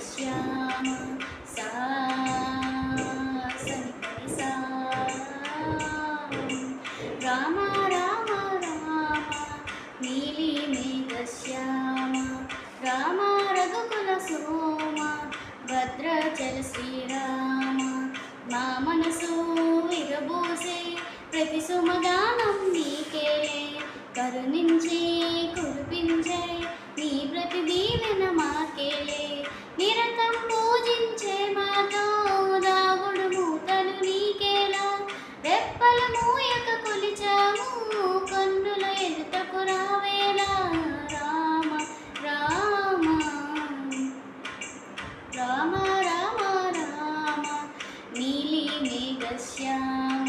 శ్యామ సా రామ రామ రామ నీలి మేఘ రామ రఘుకుల సోమ భద్రాచల శ్రీరామ మా మనసు విరబూసే ప్రతి సుమగానం నీకే కరుణించే కురిపించే నిరతం పూజించే మాతో దాగుడు మూతలు నీకేలా? రెప్పల మూయక కొలిచాము కన్నుల ఎదుటకు రావేలా? రామ రామ రామ రామ రామ నీలి మేఘశ్యామ.